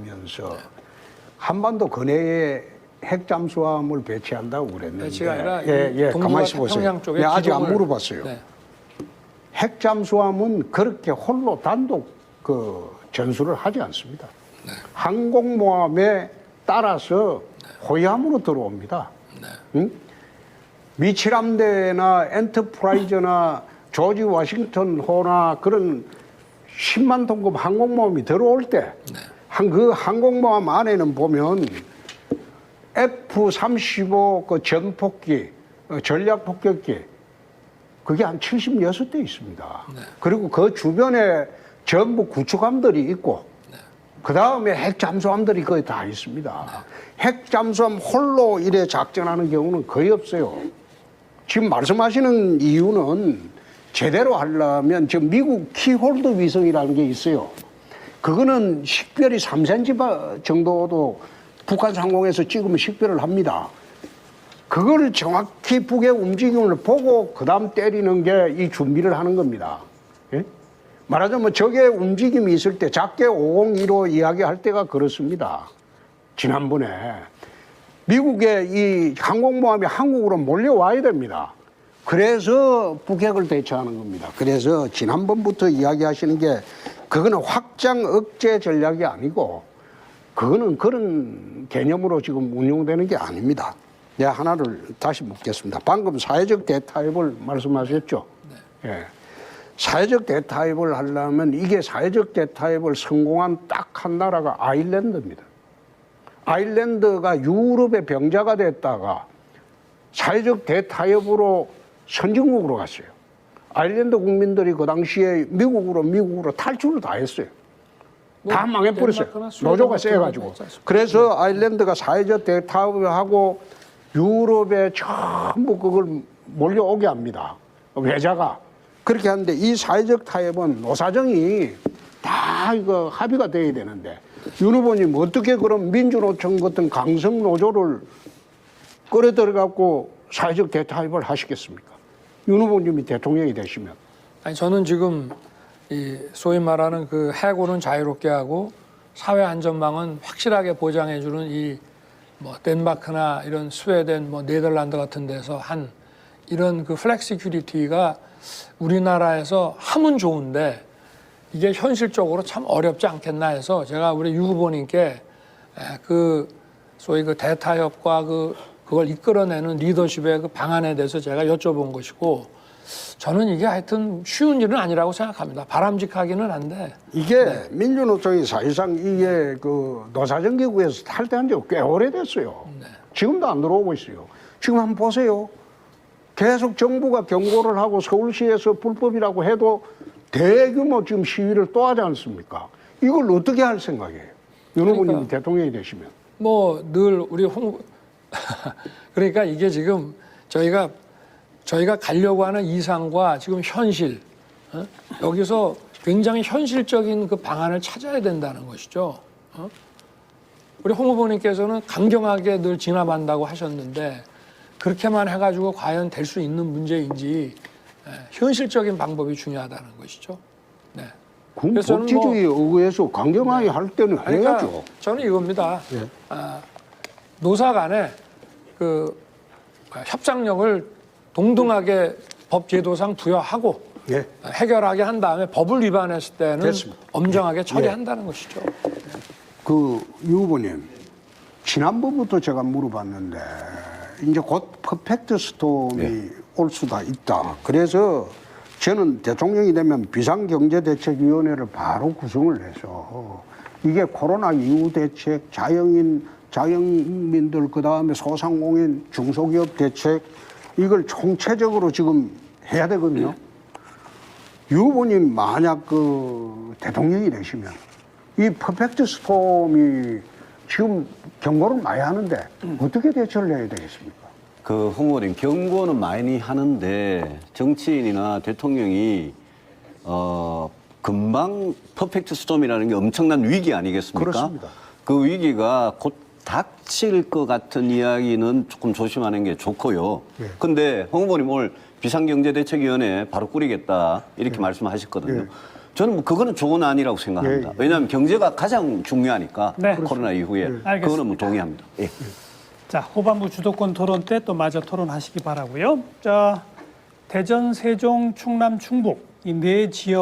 얘기하면서 한반도 근해에 핵 잠수함을 배치한다고 그랬는데 배치가 아니라 예, 예, 가만히 있어 보세요. 쪽에 네, 아직 안 물어봤어요. 네. 핵 잠수함은 그렇게 홀로 단독 그 전술을 하지 않습니다. 항공모함에 따라서 호위함으로 들어옵니다. 응? 미칠함대나 엔터프라이즈나 조지 워싱턴 호나 그런 10만 톤급 항공모함이 들어올 때 한 그 항공모함 안에는 보면 F-35 그 전폭기, 어, 전략폭격기 그게 한 76대 있습니다. 그리고 그 주변에 전부 구축함들이 있고 그 다음에 핵 잠수함들이 거의 다 있습니다. 핵 잠수함 홀로 이래 작전하는 경우는 거의 없어요. 지금 말씀하시는 이유는 제대로 하려면 지금 미국 키홀드 위성이라는 게 있어요. 그거는 식별이 3cm 바- 정도도 북한 상공에서 찍으면 식별을 합니다. 그걸 정확히 북의 움직임을 보고 그 다음 때리는 게 이 준비를 하는 겁니다. 예? 말하자면 적의 움직임이 있을 때 작게 502로 이야기할 때가 그렇습니다. 지난번에 미국의 이 항공모함이 한국으로 몰려와야 됩니다. 그래서 북핵을 대처하는 겁니다. 그래서 지난번부터 이야기하시는 게 그거는 확장 억제 전략이 아니고 그거는 그런 개념으로 지금 운용되는 게 아닙니다. 내가 하나를 다시 묻겠습니다. 방금 사회적 대타협을 말씀하셨죠? 예. 사회적 대타협을 하려면 이게 사회적 대타협을 성공한 딱 한 나라가 아일랜드입니다. 아일랜드가 유럽의 병자가 됐다가 사회적 대타협으로 선진국으로 갔어요. 아일랜드 국민들이 그 당시에 미국으로 미국으로 탈출을 다 했어요. 다뭐 망해버렸어요. 덴마크나 스웨덴 노조가 세가지고. 그래서 아일랜드가 사회적 대타협을 하고 유럽에 전부 그걸 몰려오게 합니다. 외자가. 그렇게 하는데 이 사회적 타협은 노사정이 다 이거 합의가 돼야 되는데 윤 후보님 어떻게 그런 민주노총 같은 강성 노조를 끌어들여갖고 사회적 대타협을 하시겠습니까? 윤 후보님이 대통령이 되시면. 아니 저는 지금 이 소위 말하는 그 해고는 자유롭게 하고 사회 안전망은 확실하게 보장해주는 이 뭐 덴마크나 이런 스웨덴, 뭐 네덜란드 같은 데서 한 이런 그 플렉시큐리티가 우리나라에서 하면 좋은데 이게 현실적으로 참 어렵지 않겠나 해서 제가 우리 유 후보님께 에, 그 소위 그 대타협과 그 그걸 이끌어내는 리더십의 그 방안에 대해서 제가 여쭤본 것이고 저는 이게 하여튼 쉬운 일은 아니라고 생각합니다. 바람직하기는 한데 이게 네. 민주노총이 사실상 이게 그 노사정기구에서 탈퇴한 지 꽤 오래됐어요. 네. 지금도 안 들어오고 있어요. 지금 한번 보세요. 계속 정부가 경고를 하고 서울시에서 불법이라고 해도 대규모 지금 시위를 또 하지 않습니까? 이걸 어떻게 할 생각이에요? 윤 후보님이 그러니까. 대통령이 되시면. 뭐 늘 우리 홍 그러니까 이게 지금 저희가 저희가 가려고 하는 이상과 지금 현실 어? 여기서 굉장히 현실적인 그 방안을 찾아야 된다는 것이죠. 어? 우리 홍 후보님께서는 강경하게 늘 진압한다고 하셨는데 그렇게만 해가지고 과연 될 수 있는 문제인지 예, 현실적인 방법이 중요하다는 것이죠. 네. 저는 법치주의에 의해서 강경하게 할 때는 그러니까 해야죠. 저는 이겁니다. 예. 아, 노사 간에 그 협상력을 동등하게 법 제도상 부여하고 예. 해결하게 한 다음에 법을 위반했을 때는 됐습니다. 엄정하게 처리한다는 것이죠. 그, 유 후보님, 지난번부터 제가 물어봤는데, 이제 곧 퍼펙트 스톰이 올 수가 있다. 그래서 저는 대통령이 되면 비상경제대책위원회를 바로 구성을 해서 이게 코로나 이후 대책, 자영인, 자영민들, 그 다음에 소상공인, 중소기업 대책, 이걸 총체적으로 지금 해야 되거든요. 유 후보님 만약 그 대통령이 되시면 이 퍼펙트 스톰이 지금 경고를 많이 하는데 어떻게 대처를 해야 되겠습니까? 그 홍보님 경고는 많이 하는데 정치인이나 대통령이 어 금방 퍼펙트 스톰이라는 게 엄청난 위기 아니겠습니까? 그렇습니다. 그 위기가 곧 닥칠 것 같은 이야기는 조금 조심하는 게 좋고요. 예. 근데 홍 후보님 오늘 비상경제대책위원회 바로 꾸리겠다 이렇게 말씀하셨거든요. 예. 저는 뭐 그거는 좋은 안이라고 생각합니다. 예, 예. 왜냐하면 경제가 가장 중요하니까 네. 코로나 이후에 알겠습니다. 그거는 뭐 동의합니다. 예. 자, 후반부 주도권 토론 때 또 마저 토론하시기 바라고요. 자, 대전, 세종, 충남, 충북 이 네 지역